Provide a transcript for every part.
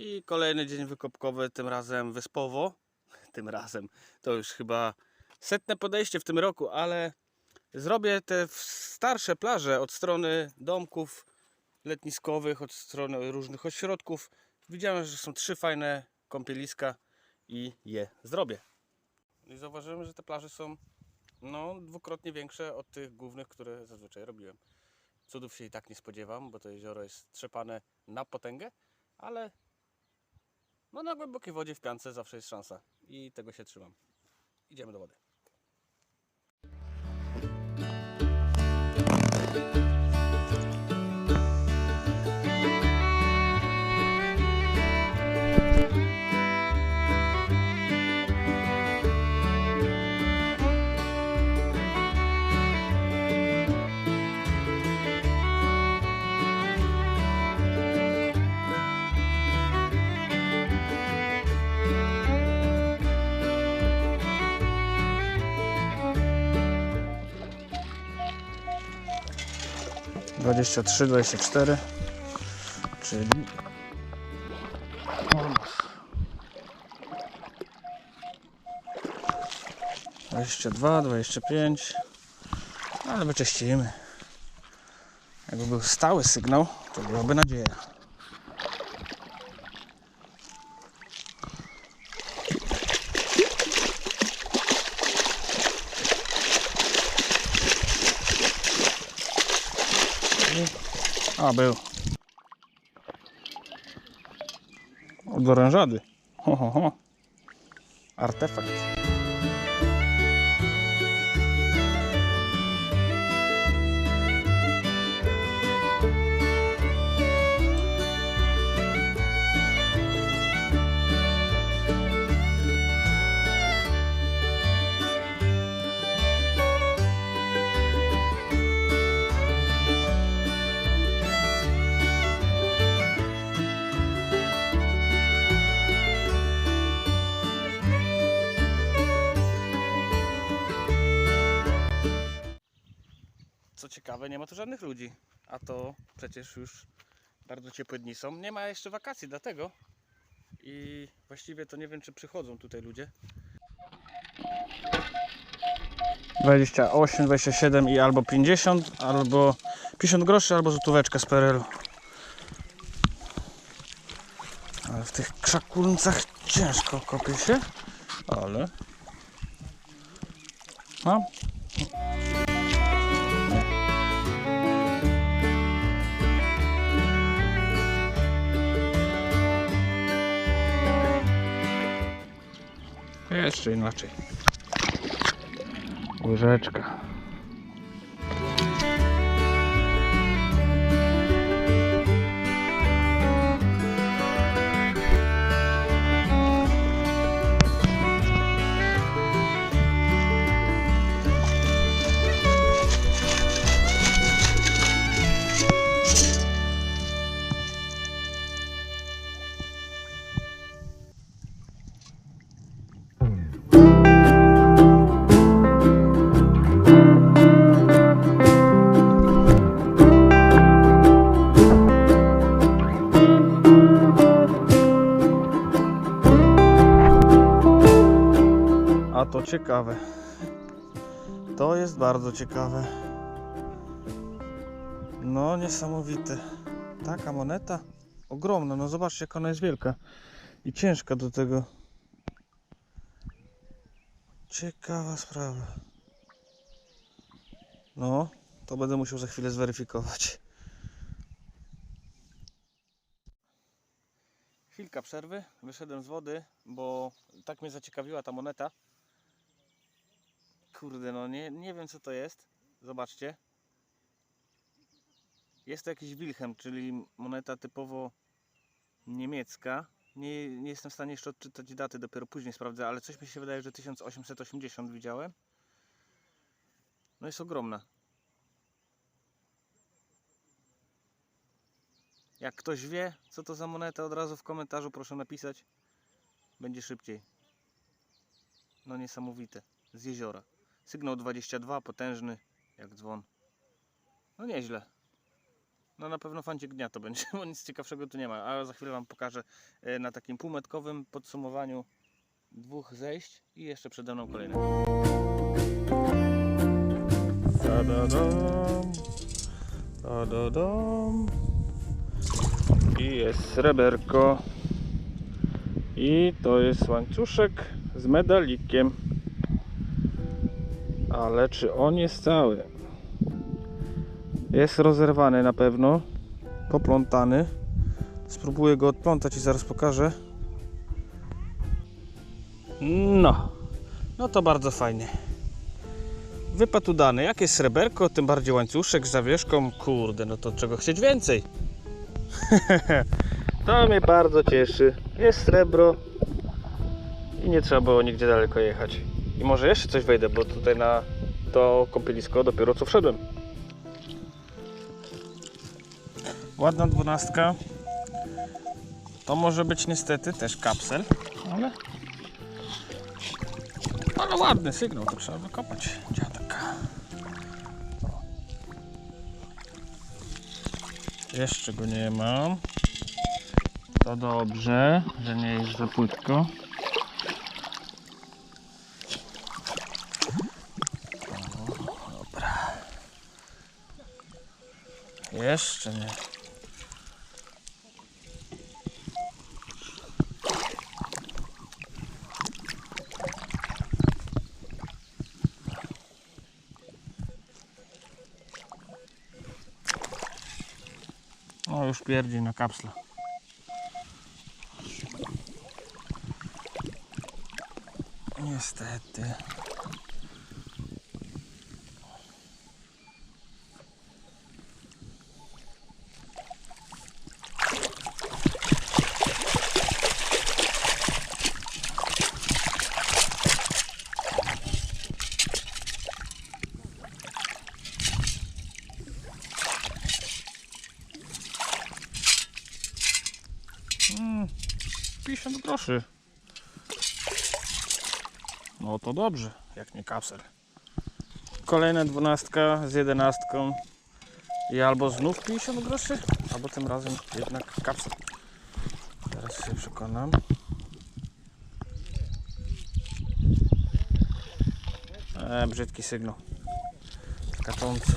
I kolejny dzień wykopkowy, tym razem wyspowo. Tym razem to już chyba setne podejście w tym roku, ale zrobię te starsze plaże od strony domków letniskowych, od strony różnych ośrodków. Widziałem, że są trzy fajne kąpieliska i je zrobię. I zauważyłem, że te plaże są no, dwukrotnie większe od tych głównych, które zazwyczaj robiłem. Cudów się i tak nie spodziewam, bo to jezioro jest trzepane na potęgę, ale no na głębokiej wodzie w piance zawsze jest szansa i tego się trzymam. Idziemy do wody. Dwadzieścia trzy, dwadzieścia cztery, czyli dwadzieścia dwa, dwadzieścia pięć, ale wyczyścimy. Jakby był stały sygnał, to byłaby nadzieja. Abriu. Laranjady. Ho, ho, ho. Artefakt. Nie ma tu żadnych ludzi. A to przecież już bardzo ciepłe dni są. Nie ma jeszcze wakacji, dlatego. I właściwie to nie wiem, czy przychodzą tutaj ludzie. 28, 27 i albo 50, albo 50 groszy, albo złotóweczka z PRL-u. Ale w tych krzakulcach ciężko kopie się. Ale. No, Jeszcze inaczej. Łyżeczka. To ciekawe. To jest bardzo ciekawe. No, niesamowite. Taka moneta ogromna. No, zobaczcie, jak ona jest wielka i ciężka do tego. Ciekawa sprawa. No, to będę musiał za chwilę zweryfikować. Chwilka przerwy. Wyszedłem z wody, bo tak mnie zaciekawiła ta moneta. Kurde, no nie, nie wiem co to jest. Zobaczcie. Jest to jakiś Wilhelm, czyli moneta typowo niemiecka. Nie, nie jestem w stanie jeszcze odczytać daty, dopiero później sprawdzę, ale coś mi się wydaje, że 1880 widziałem. No jest ogromna. Jak ktoś wie, co to za moneta, od razu w komentarzu proszę napisać. Będzie szybciej. No niesamowite. Z jeziora. Sygnał 22, potężny, jak dzwon. No nieźle. No na pewno fancik dnia to będzie, bo nic ciekawszego tu nie ma. A za chwilę Wam pokażę e, na takim półmetkowym podsumowaniu dwóch zejść i jeszcze przede mną kolejne. I jest sreberko. I to jest łańcuszek z medalikiem. Ale czy on jest cały? Jest rozerwany na pewno. Poplątany. Spróbuję go odplątać i zaraz pokażę. No. No to bardzo fajnie. Wypadł udany. Jak jest sreberko, tym bardziej łańcuszek z zawieszką. Kurde, no to czego chcieć więcej. to mnie bardzo cieszy. Jest srebro. I nie trzeba było nigdzie daleko jechać. I może jeszcze coś wejdę, bo tutaj na to kąpielisko dopiero co wszedłem. Ładna dwunastka. To może być niestety też kapsel, ale ale ładny sygnał, to trzeba wykopać dziadek. O. Jeszcze go nie mam. To dobrze, że nie jest za płytko. Jeszcze nie. O, już pierdzi na kapsle. Niestety. 50 groszy. No to dobrze, jak nie kapsel. Kolejna dwunastka z jedenastką. I albo znów 50 groszy, albo tym razem jednak kapsel. Teraz się przekonam. E, brzydki sygnał. Skaczący.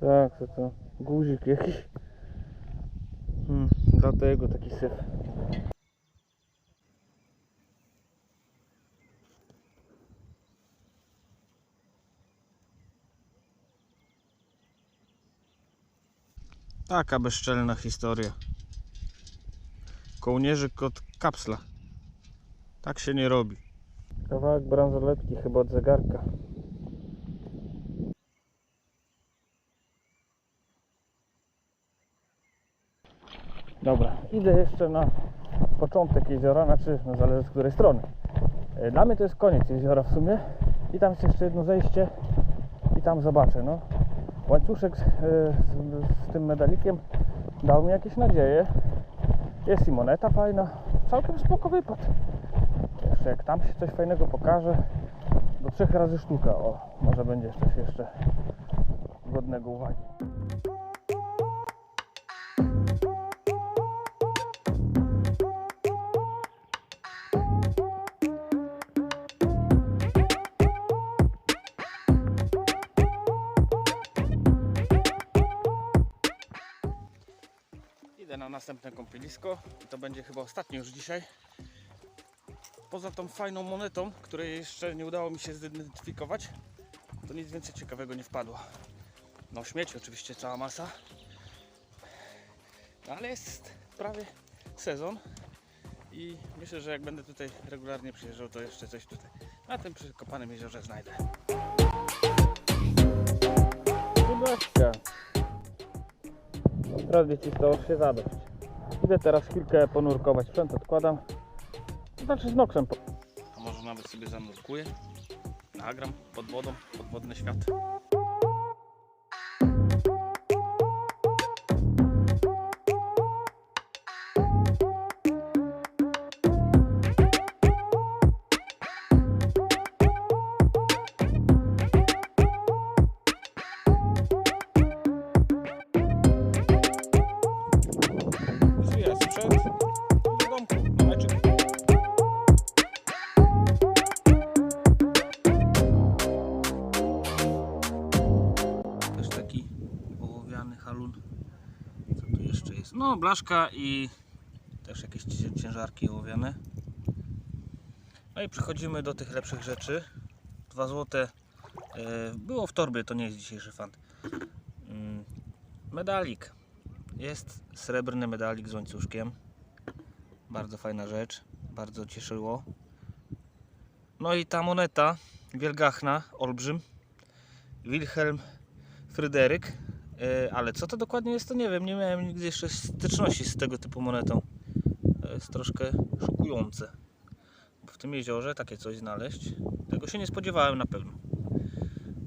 Tak, to to guzik jakiś. Hmm, dlatego taki syf. Taka bezczelna historia. Kołnierzyk od kapsla. Tak się nie robi. Kawałek bransoletki chyba od zegarka. Dobra, idę jeszcze na początek jeziora, znaczy no zależy z której strony. E, Dla mnie to jest koniec jeziora w sumie i tam jest jeszcze jedno zejście i tam zobaczę. No. Łańcuszek z, e, z, z tym medalikiem dał mi jakieś nadzieje. Jest i moneta fajna, całkiem spoko wypad. Jeszcze jak tam się coś fajnego pokaże, do trzech razy sztuka, o, może będzie coś jeszcze godnego uwagi. Na następne kąpielisko i to będzie chyba ostatnie już dzisiaj. Poza tą fajną monetą, której jeszcze nie udało mi się zidentyfikować, to nic więcej ciekawego nie wpadło. No śmieci oczywiście cała masa, no, ale jest prawie sezon i myślę, że jak będę tutaj regularnie przyjeżdżał, to jeszcze coś tutaj na tym przykopanym jeziorze znajdę. Zobaczcie. Ci stało się zadość. Idę teraz chwilkę ponurkować, sprzęt odkładam. Znaczy z noksem. A może nawet sobie zanurkuję? Nagram pod wodą, podwodny świat. No, blaszka i też jakieś cię- ciężarki ołowiane. No i przechodzimy do tych lepszych rzeczy. 2 złote e, było w torbie, to nie jest dzisiejszy fant. Mm, Medalik. Jest srebrny medalik z łańcuszkiem. Bardzo fajna rzecz. Bardzo cieszyło. No i ta moneta wielgachna, olbrzym. Wilhelm Fryderyk. E, Ale co to dokładnie jest, to nie wiem. Nie miałem nigdy jeszcze styczności z tego typu monetą. To jest troszkę szokujące. W tym jeziorze takie coś znaleźć. Tego się nie spodziewałem na pewno.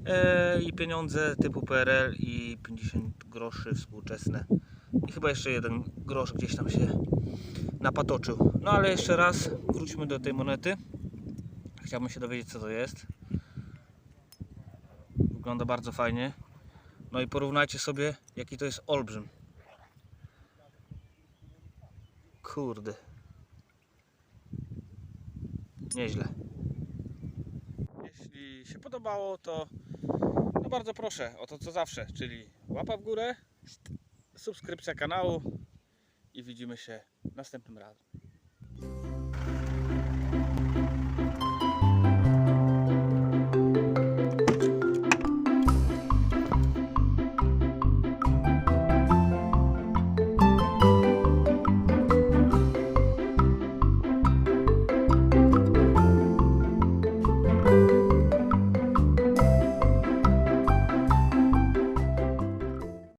E, I pieniądze typu PRL i 50 groszy współczesne. I chyba jeszcze jeden grosz gdzieś tam się napatoczył. No ale jeszcze raz wróćmy do tej monety. Chciałbym się dowiedzieć co to jest. Wygląda bardzo fajnie. No i porównajcie sobie jaki to jest olbrzym. Kurde. Nieźle. Jeśli się podobało, to no bardzo proszę o to co zawsze, czyli łapa w górę, subskrypcja kanału i widzimy się następnym razem.